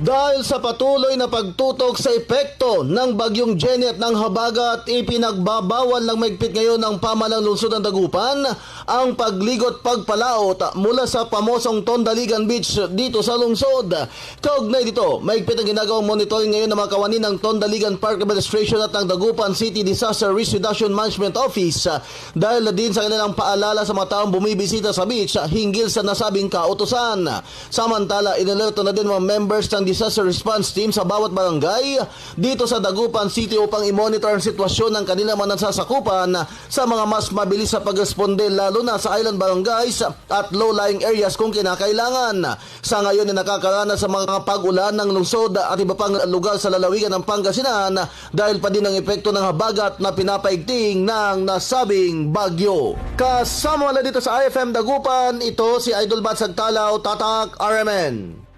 Dahil sa patuloy na pagtutok sa epekto ng bagyong Janet ng Habagat, ipinagbabawal ng maigpit ngayon ng pamalang lungsod ng Dagupan ang pagligot pagpalaot mula sa pamosong Tondaligan Beach dito sa lungsod. Kaugnay dito, maigpit ang ginagawang monitoring ngayon ng mga kawani ng Tondaligan Park Administration at ng Dagupan City Disaster Risk Reduction Management Office dahil din sa kanilang paalala sa mga taong bumibisita sa beach hinggil sa nasabing kautosan. Samantala, inilerto na din mga members ng disaster response team sa bawat barangay dito sa Dagupan City upang i-monitor ang sitwasyon ng kanilang mga nasasakupan sa mga mas mabilis sa pagresponde lalo na sa island barangays at low-lying areas kung kinakailangan. Sa ngayon ay nakakaranas sa mga pag-ulan ng lungsod at iba pang lugar sa lalawigan ng Pangasinan dahil pa din ang epekto ng habagat na pinapaigting ng nasabing bagyo. Kasama wala dito sa IFM Dagupan, ito si Idol Bat Sagtalaw, Tatak RMN.